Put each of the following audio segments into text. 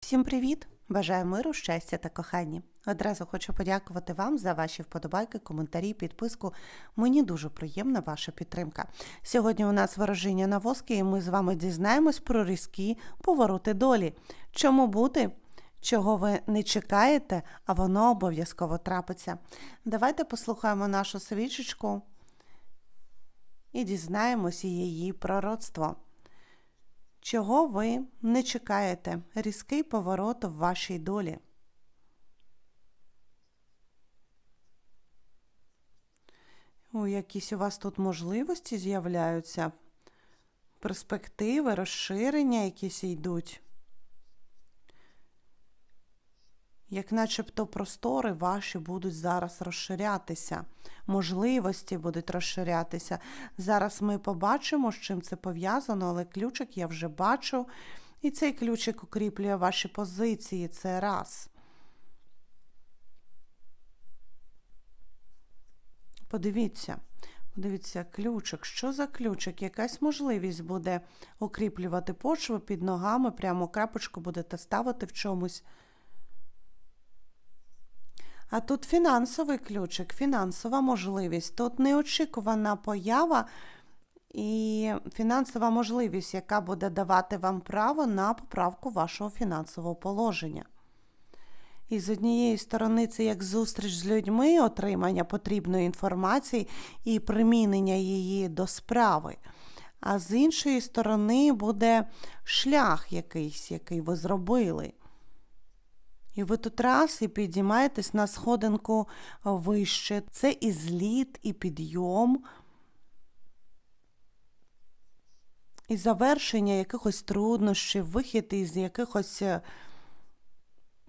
Всім привіт! Бажаю миру, щастя та кохання. Одразу хочу подякувати вам за ваші вподобайки, коментарі, підписку. Мені дуже приємна ваша підтримка. Сьогодні у нас ворожіння на воски, і ми з вами дізнаємось про різкі повороти долі. Чому бути? Чого ви не чекаєте, а воно обов'язково трапиться. Давайте послухаємо нашу свічечку і дізнаємося її пророцтво. Чого ви не чекаєте? Різкий поворот в вашій долі. У якісь у вас тут можливості з'являються, перспективи, розширення якісь йдуть. Як начебто простори ваші будуть зараз розширятися, можливості будуть розширятися. Зараз ми побачимо, з чим це пов'язано, але ключик я вже бачу. І цей ключик укріплює ваші позиції. Це раз. Подивіться, подивіться, ключик. Що за ключик? Якась можливість буде укріплювати почву під ногами, прямо крапочку будете ставити в чомусь. А тут фінансовий ключик, фінансова можливість. Тут неочікувана поява і фінансова можливість, яка буде давати вам право на поправку вашого фінансового положення. І з однієї сторони, це як зустріч з людьми, отримання потрібної інформації і примінення її до справи. А з іншої сторони буде шлях якийсь, який ви зробили. І ви тут раз і підіймаєтесь на сходинку вище. Це і зліт, і підйом, і завершення якихось труднощів, вихід із якихось е,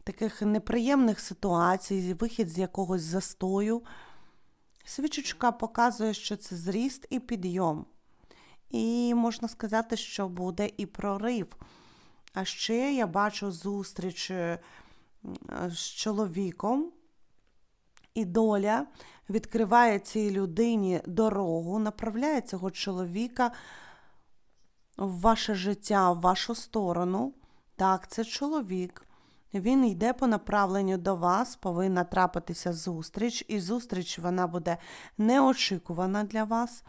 таких неприємних ситуацій, вихід з якогось застою. Свічечка показує, що це зріст і підйом. І можна сказати, що буде і прорив. А ще я бачу зустріч е, з чоловіком, і доля відкриває цій людині дорогу, направляє цього чоловіка в ваше життя, в вашу сторону. Так, це чоловік. Він йде по направленню до вас, повинна трапитися зустріч, і зустріч вона буде неочікувана для вас.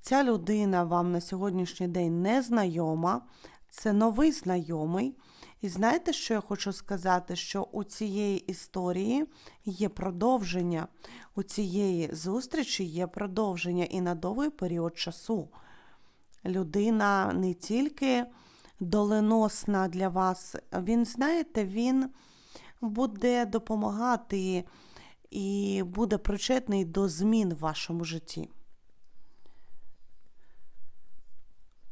Ця людина вам на сьогоднішній день не знайома, це новий знайомий. І знаєте, що я хочу сказати? Що у цієї історії є продовження, у цієї зустрічі є продовження і на довгий період часу. Людина не тільки доленосна для вас, він, знаєте, він буде допомагати і буде причетний до змін в вашому житті.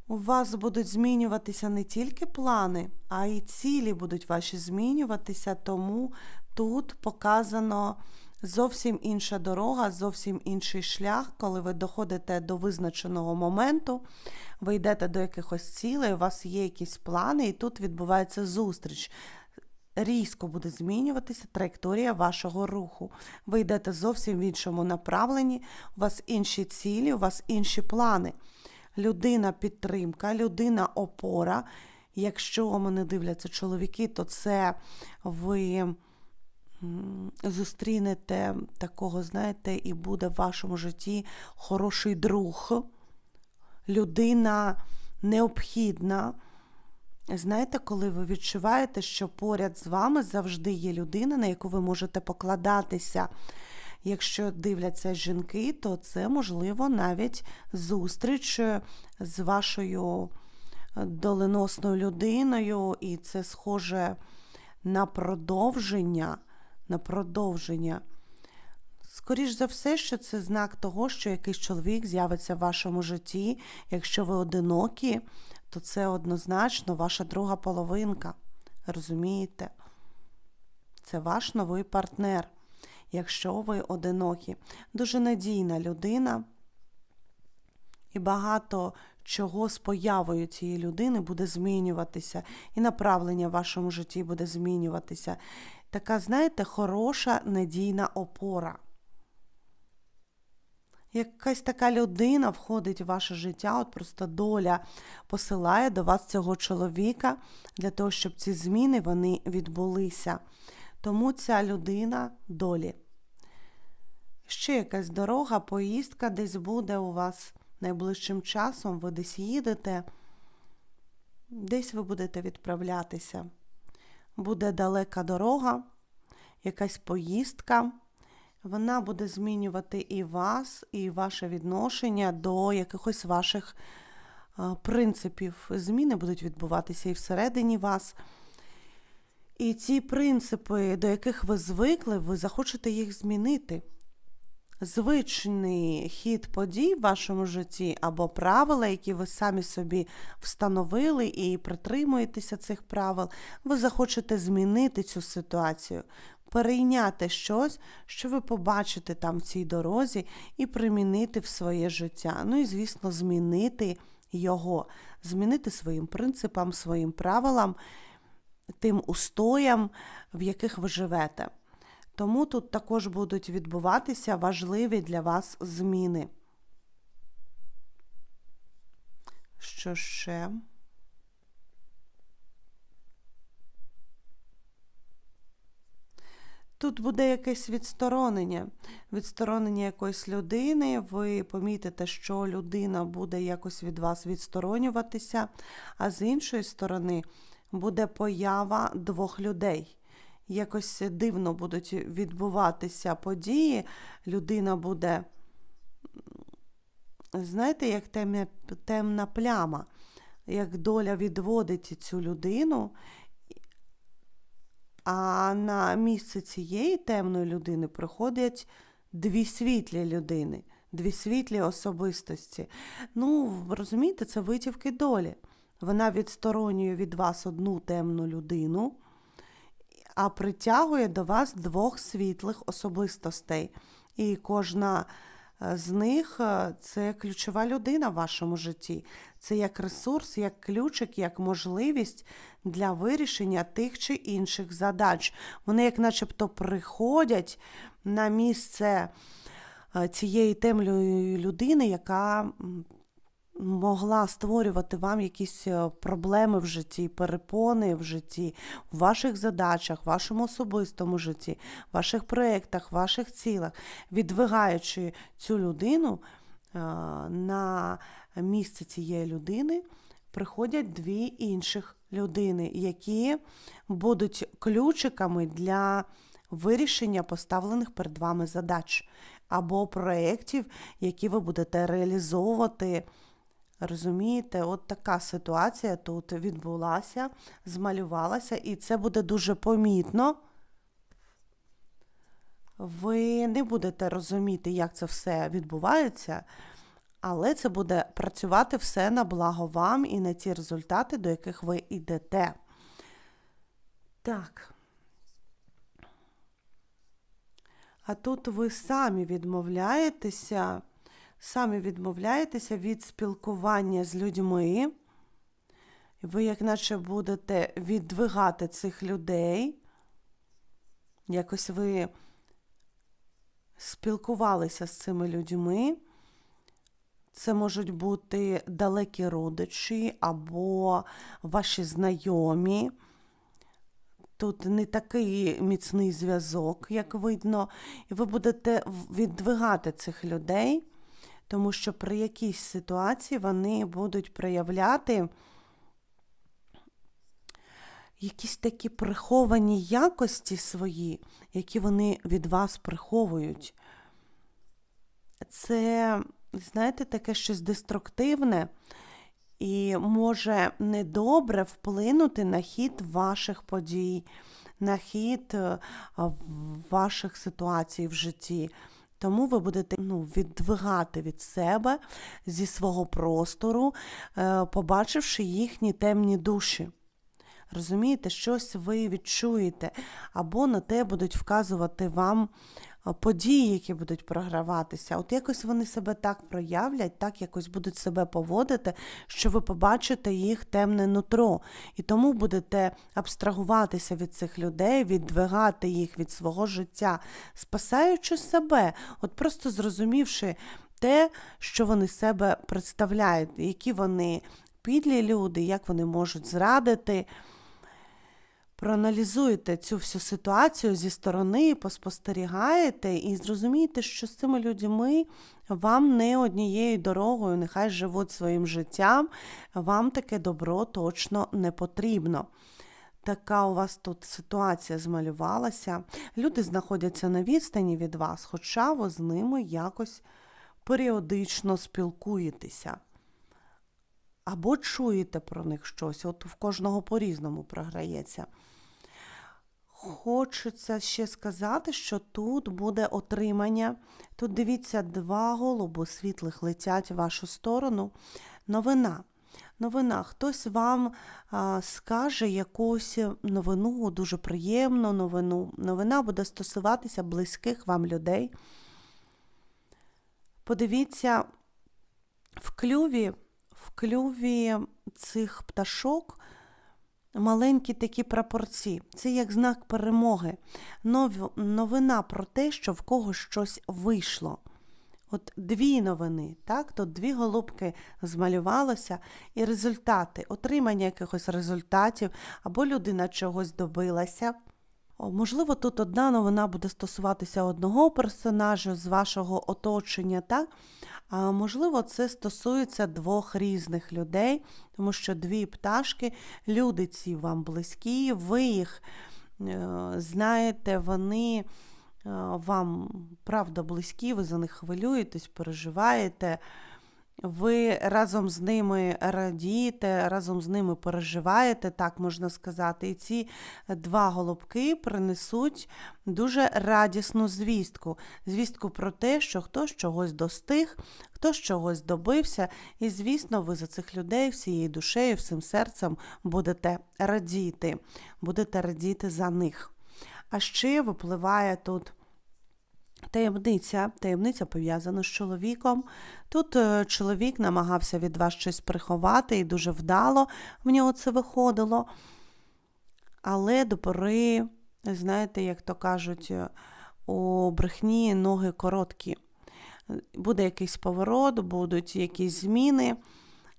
У вас будуть змінюватися не тільки плани, а й цілі будуть ваші змінюватися, тому тут показано зовсім інша дорога, зовсім інший шлях, коли ви доходите до визначеного моменту, ви йдете до якихось цілей, у вас є якісь плани, і тут відбувається зустріч. Різко буде змінюватися траєкторія вашого руху. Ви йдете зовсім в іншому направленні, у вас інші цілі, у вас інші плани людина підтримка, людина опора. Якщо мене дивляться чоловіки, то це ви зустрінете такого, знаєте, і буде в вашому житті хороший друг, людина необхідна. Знаєте, коли ви відчуваєте, що поряд з вами завжди є людина, на яку ви можете покладатися. Якщо дивляться жінки, то це можливо навіть зустріч е, з вашою е, доленосною людиною, і це схоже на продовження. на продовження. Скоріш за все, що це знак того, що якийсь чоловік з'явиться в вашому житті. Якщо ви одинокі, то це однозначно ваша друга половинка. Розумієте? Це ваш новий партнер якщо ви одинокі. Дуже надійна людина, і багато чого з появою цієї людини буде змінюватися, і направлення в вашому житті буде змінюватися. Така, знаєте, хороша надійна опора. Якась така людина входить в ваше життя, от просто доля посилає до вас цього чоловіка для того, щоб ці зміни вони відбулися. Тому ця людина долі. Ще якась дорога, поїздка десь буде у вас найближчим часом, ви десь їдете, десь ви будете відправлятися. Буде далека дорога, якась поїздка. Вона буде змінювати і вас, і ваше відношення до якихось ваших принципів. Зміни будуть відбуватися і всередині вас. І ці принципи, до яких ви звикли, ви захочете їх змінити. Звичний хід подій в вашому житті або правила, які ви самі собі встановили і притримуєтеся цих правил, ви захочете змінити цю ситуацію, перейняти щось, що ви побачите там в цій дорозі, і примінити в своє життя. Ну і, звісно, змінити його, змінити своїм принципам, своїм правилам, тим устоям, в яких ви живете. Тому тут також будуть відбуватися важливі для вас зміни. Що ще? Тут буде якесь відсторонення, відсторонення якоїсь людини. Ви помітите, що людина буде якось від вас відсторонюватися, а з іншої сторони буде поява двох людей. Якось дивно будуть відбуватися події. Людина буде, знаєте, як темна, темна пляма, як доля відводить цю людину. А на місце цієї темної людини приходять дві світлі людини, дві світлі особистості. Ну, розумієте, це витівки долі. Вона відсторонює від вас одну темну людину, а притягує до вас двох світлих особистостей. І кожна з них це ключова людина в вашому житті. Це як ресурс, як ключик, як можливість для вирішення тих чи інших задач. Вони, як начебто, приходять на місце цієї темної людини, яка могла створювати вам якісь проблеми в житті, перепони в житті, в ваших задачах, в вашому особистому житті, в ваших проєктах, в ваших цілях, відвигаючи цю людину на місце цієї людини, приходять дві інших людини, які будуть ключиками для вирішення поставлених перед вами задач або проєктів, які ви будете реалізовувати. Розумієте, от така ситуація тут відбулася, змалювалася, і це буде дуже помітно. Ви не будете розуміти, як це все відбувається, але це буде працювати все на благо вам і на ті результати, до яких ви йдете. Так. А тут ви самі відмовляєтеся самі відмовляєтеся від спілкування з людьми, ви, як наче, будете віддвигати цих людей. Якось ви спілкувалися з цими людьми. Це можуть бути далекі родичі або ваші знайомі. Тут не такий міцний зв'язок, як видно, і ви будете віддвигати цих людей тому що при якійсь ситуації вони будуть проявляти якісь такі приховані якості свої, які вони від вас приховують. Це, знаєте, таке щось деструктивне і може недобре вплинути на хід ваших подій, на хід е, ваших ситуацій в житті. Тому ви будете ну, віддвигати від себе зі свого простору, е, побачивши їхні темні душі. Розумієте, щось ви відчуєте, або на те будуть вказувати вам події, які будуть програватися. От якось вони себе так проявлять, так якось будуть себе поводити, що ви побачите їх темне нутро. І тому будете абстрагуватися від цих людей, віддвигати їх від свого життя, спасаючи себе, от просто зрозумівши. те, що вони себе представляють, які вони підлі люди, як вони можуть зрадити. Проаналізуєте цю всю ситуацію зі сторони, поспостерігаєте і зрозумієте, що з цими людьми вам не однією дорогою, нехай живуть своїм життям, вам таке добро точно не потрібно. Така у вас тут ситуація змалювалася. Люди знаходяться на відстані від вас, хоча ви з ними якось періодично спілкуєтеся. Або чуєте про них щось, от в кожного по-різному програється. Хочеться ще сказати, що тут буде отримання. Тут дивіться, два голуби світлих летять в вашу сторону. Новина. Новина. Хтось вам а, скаже якусь новину, дуже приємну новину. Новина буде стосуватися близьких вам людей. Подивіться, в клюві, в клюві цих пташок маленькі такі прапорці. Це як знак перемоги. Нов, новина про те, що в когось щось вийшло. От дві новини, так? Тут дві голубки змалювалося, і результати, отримання якихось результатів, або людина чогось добилася. Можливо, тут одна новина буде стосуватися одного персонажа з вашого оточення, так? А можливо, це стосується двох різних людей, тому що дві пташки, люди ці вам близькі, ви їх е, знаєте, вони е, вам правда близькі, ви за них хвилюєтесь, переживаєте. Ви разом з ними радієте, разом з ними переживаєте, так можна сказати. І ці два голубки принесуть дуже радісну звістку. Звістку про те, що хтось чогось достиг, хтось чогось добився. І, звісно, ви за цих людей всією душею, всім серцем будете радіти, будете радіти за них. А ще випливає тут. Таємниця, таємниця пов'язана з чоловіком. Тут е, чоловік намагався від вас щось приховати, і дуже вдало в нього це виходило. Але до пори, знаєте, як то кажуть, е, у брехні ноги короткі. Буде якийсь поворот, будуть якісь зміни.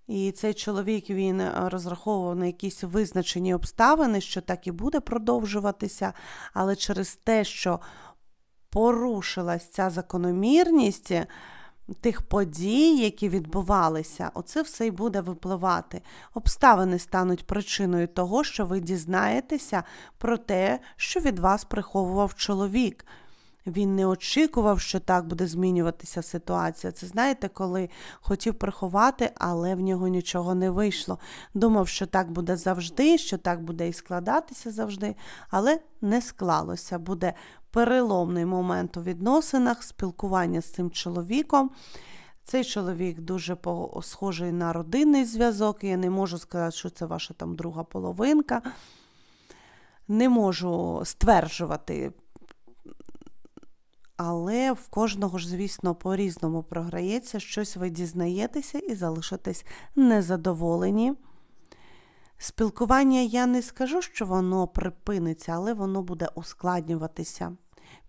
І цей чоловік він розраховував на якісь визначені обставини, що так і буде продовжуватися, але через те, що порушилась ця закономірність тих подій, які відбувалися, оце все й буде випливати. Обставини стануть причиною того, що ви дізнаєтеся про те, що від вас приховував чоловік. Він не очікував, що так буде змінюватися ситуація. Це знаєте, коли хотів приховати, але в нього нічого не вийшло. Думав, що так буде завжди, що так буде і складатися завжди, але не склалося. Буде переломний момент у відносинах, спілкування з цим чоловіком. Цей чоловік дуже схожий на родинний зв'язок. Я не можу сказати, що це ваша там друга половинка. Не можу стверджувати. Але в кожного ж, звісно, по-різному програється, щось ви дізнаєтеся і залишитесь незадоволені. Спілкування я не скажу, що воно припиниться, але воно буде ускладнюватися.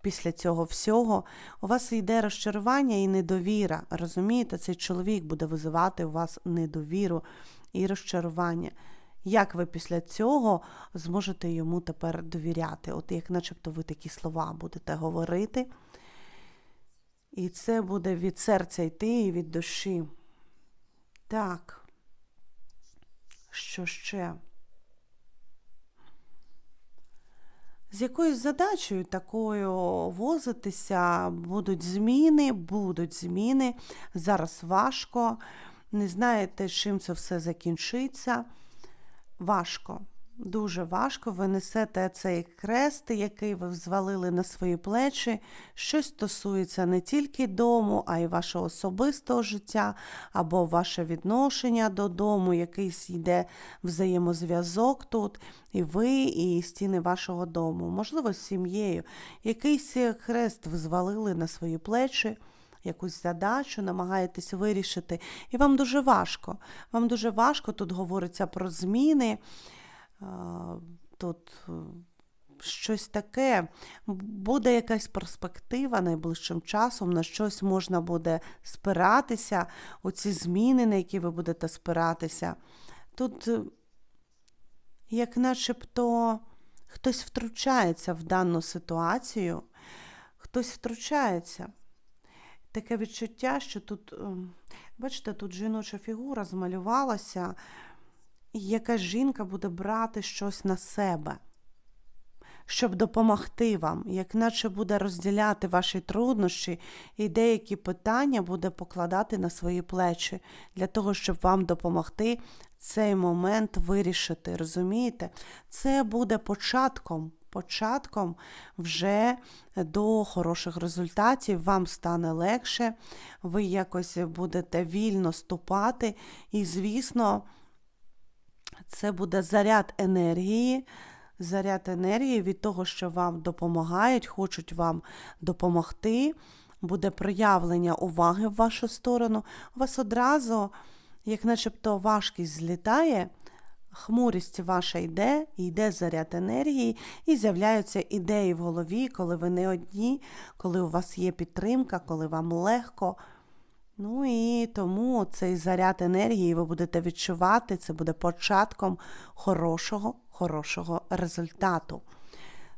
Після цього всього у вас йде розчарування і недовіра. Розумієте, цей чоловік буде визивати у вас недовіру і розчарування. Як ви після цього зможете йому тепер довіряти? От як начебто ви такі слова будете говорити. І це буде від серця йти і від душі. Так. Що ще? З якоюсь задачею такою возитися, будуть зміни, будуть зміни. Зараз важко. Не знаєте, чим це все закінчиться. Важко. Дуже важко ви несете цей крест, який ви взвалили на свої плечі, що стосується не тільки дому, а й вашого особистого життя, або ваше відношення додому, якийсь йде взаємозв'язок тут, і ви, і стіни вашого дому, можливо, з сім'єю. Якийсь хрест ви звалили на свої плечі. Якусь задачу намагаєтесь вирішити, і вам дуже важко. Вам дуже важко тут говориться про зміни. Тут щось таке. Буде якась перспектива найближчим часом, на щось можна буде спиратися, оці зміни, на які ви будете спиратися. Тут, е, як начебто, хтось втручається в дану ситуацію, хтось втручається. Таке відчуття, що тут, ем, бачите, тут жіноча фігура змалювалася, і якась жінка буде брати щось на себе, щоб допомогти вам, як наче буде розділяти ваші труднощі і деякі питання буде покладати на свої плечі для того, щоб вам допомогти цей момент вирішити. Розумієте? Це буде початком. Початком вже до хороших результатів, вам стане легше, ви якось будете вільно ступати, і, звісно, це буде заряд енергії, заряд енергії від того, що вам допомагають, хочуть вам допомогти, буде проявлення уваги в вашу сторону. У вас одразу, як начебто, важкість злітає. Хмурість ваша йде, йде заряд енергії, і з'являються ідеї в голові, коли ви не одні, коли у вас є підтримка, коли вам легко. Ну і тому цей заряд енергії ви будете відчувати, це буде початком хорошого, хорошого результату.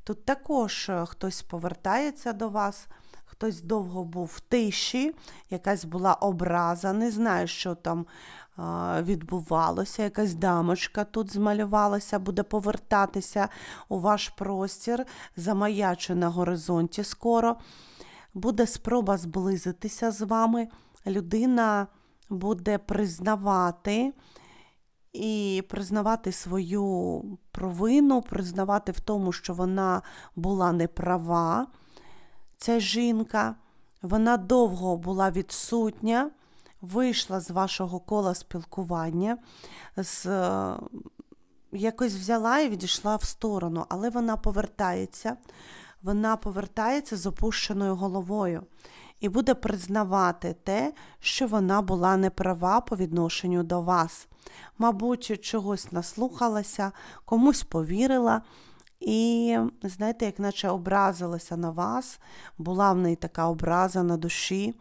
Тут також е, хтось повертається до вас, хтось довго був в тиші, якась була образа, не знаю, що там відбувалося, якась дамочка тут змалювалася, буде повертатися у ваш простір, замаячу на горизонті скоро. Буде спроба зблизитися з вами. Людина буде признавати і признавати свою провину, признавати в тому, що вона була неправа. Ця жінка, вона довго була відсутня вийшла з вашого кола спілкування, з, е, якось взяла і відійшла в сторону, але вона повертається, вона повертається з опущеною головою і буде признавати те, що вона була неправа по відношенню до вас. Мабуть, чогось наслухалася, комусь повірила. І, знаєте, як наче образилася на вас, була в неї така образа на душі.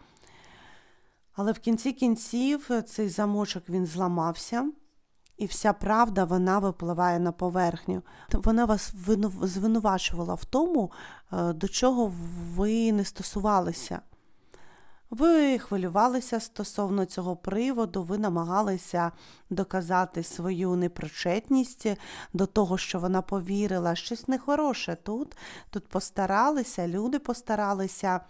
Але в кінці кінців цей замочок він зламався, і вся правда вона випливає на поверхню. Вона вас звинувачувала в тому, е, до чого ви не стосувалися. Ви хвилювалися стосовно цього приводу, ви намагалися доказати свою непричетність до того, що вона повірила, щось нехороше тут. Тут постаралися, люди постаралися.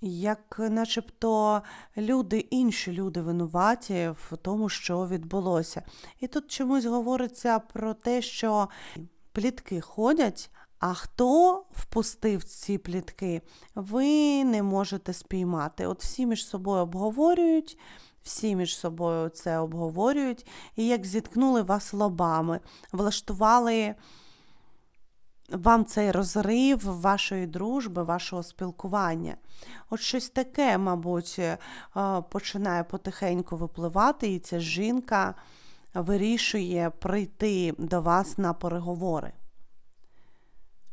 як начебто люди, інші люди винуваті в тому, що відбулося. І тут чомусь говориться про те, що плітки ходять, а хто впустив ці плітки, ви не можете спіймати. От всі між собою обговорюють. Всі між собою це обговорюють, і як зіткнули вас лобами, влаштували вам цей розрив вашої дружби, вашого спілкування. От щось таке, мабуть, е, починає потихеньку випливати, і ця жінка вирішує прийти до вас на переговори.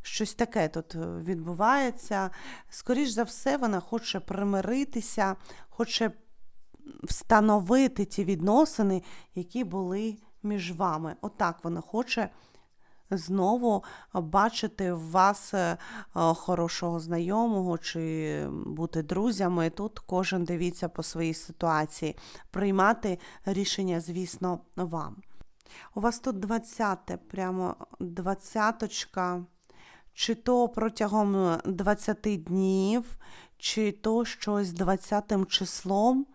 Щось таке тут відбувається. Скоріш за все, вона хоче примиритися, хоче встановити ті відносини, які були між вами. Отак вона хоче знову бачити в вас е, хорошого знайомого чи бути друзями. Тут кожен дивіться по своїй ситуації, приймати рішення, звісно, вам. У вас тут 20, прямо двадцяточка, чи то протягом 20 днів, чи то щось 20 числом.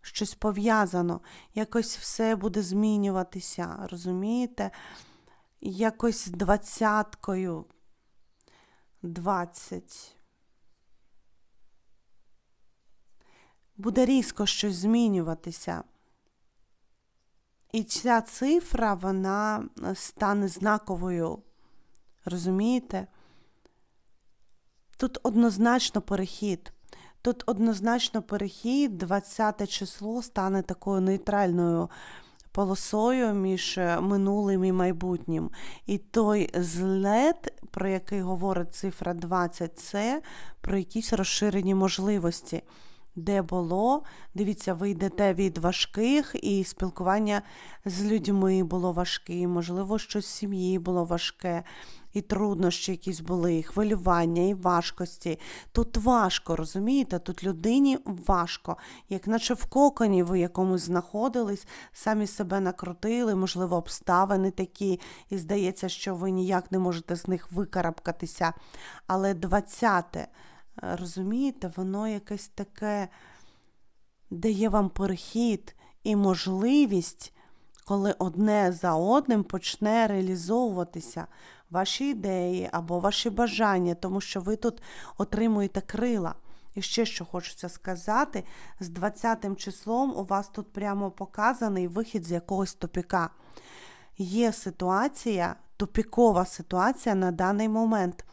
Щось пов'язано, якось все буде змінюватися, розумієте? якось двадцяткою. Двадцять. Буде різко щось змінюватися. І ця цифра, вона стане знаковою. Розумієте? Тут однозначно перехід. Тут однозначно перехід, 20 число стане такою нейтральною полосою між е, минулим і майбутнім. І той злет, про який говорить цифра 20, це про якісь розширені можливості. Де було, дивіться, ви йдете від важких, і спілкування з людьми було важке, можливо, щось в сім'ї було важке, і труднощі якісь були, і хвилювання, і важкості. Тут важко, розумієте? Тут людині важко, як наче в коконі ви якомусь знаходились, самі себе накрутили, можливо, обставини такі, і здається, що ви ніяк не можете з них викарабкатися. Але двадцяте. Розумієте, воно якесь таке дає вам перехід і можливість, коли одне за одним почне реалізовуватися ваші ідеї або ваші бажання, тому що ви тут отримуєте крила. І ще що хочеться сказати, з 20 числом у вас тут прямо показаний вихід з якогось тупіка. Є ситуація, тупікова ситуація на даний момент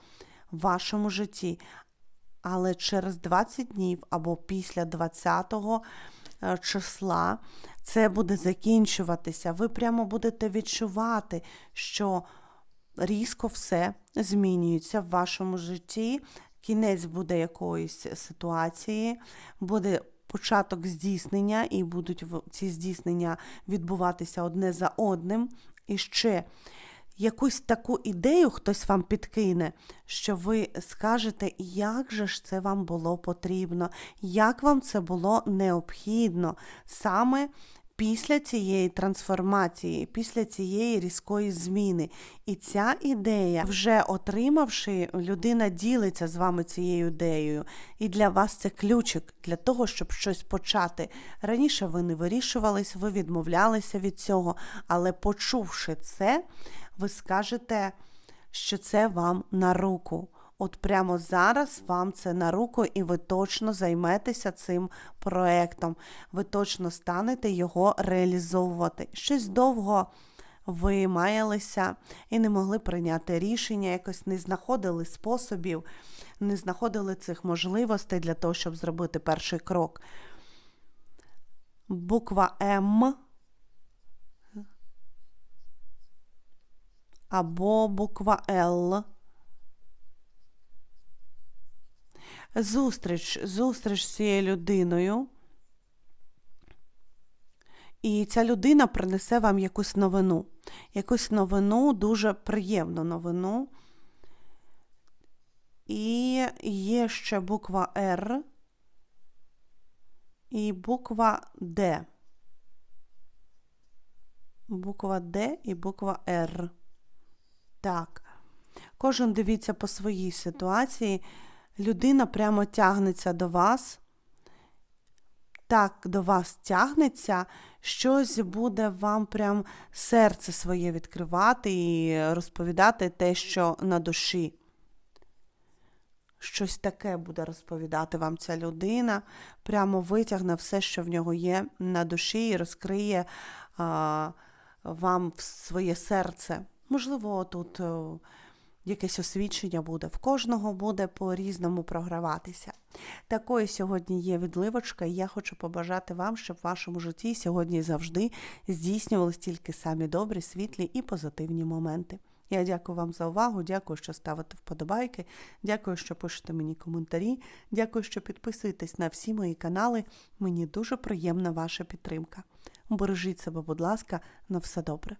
в вашому житті. Але через 20 днів або після 20 числа це буде закінчуватися. Ви прямо будете відчувати, що різко все змінюється в вашому житті. Кінець буде якоїсь ситуації, буде початок здійснення, і будуть ці здійснення відбуватися одне за одним. І ще якусь таку ідею хтось вам підкине, що ви скажете, як же ж це вам було потрібно, як вам це було необхідно саме після цієї трансформації, після цієї різкої зміни. І ця ідея, вже отримавши, людина ділиться з вами цією ідеєю. І для вас це ключик для того, щоб щось почати. Раніше ви не вирішувались, ви відмовлялися від цього, але почувши це, ви скажете, що це вам на руку. От прямо зараз вам це на руку, і ви точно займетеся цим проектом. Ви точно станете його реалізовувати. Щось довго ви маялися і не могли прийняти рішення, якось не знаходили способів, не знаходили цих можливостей для того, щоб зробити перший крок. Буква М. Або буква Л. зустріч, зустріч з цією людиною. І ця людина принесе вам якусь новину. Якусь новину, дуже приємну новину. І є ще буква Р і буква Д. Буква Д і буква Р. Так. Кожен дивіться по своїй ситуації людина прямо тягнеться до вас, так до вас тягнеться, щось буде вам прям серце своє відкривати і розповідати те, що на душі. Щось таке буде розповідати вам ця людина, прямо витягне все, що в нього є на душі, і розкриє а, вам своє серце. Можливо, тут якесь освічення буде. В кожного буде по-різному програватися. Такою сьогодні є відливочка, і я хочу побажати вам, щоб в вашому житті сьогодні завжди здійснювалися тільки самі добрі, світлі і позитивні моменти. Я дякую вам за увагу, дякую, що ставите вподобайки, дякую, що пишете мені коментарі, дякую, що підписуєтесь на всі мої канали. Мені дуже приємна ваша підтримка. Бережіть себе, будь ласка, на все добре.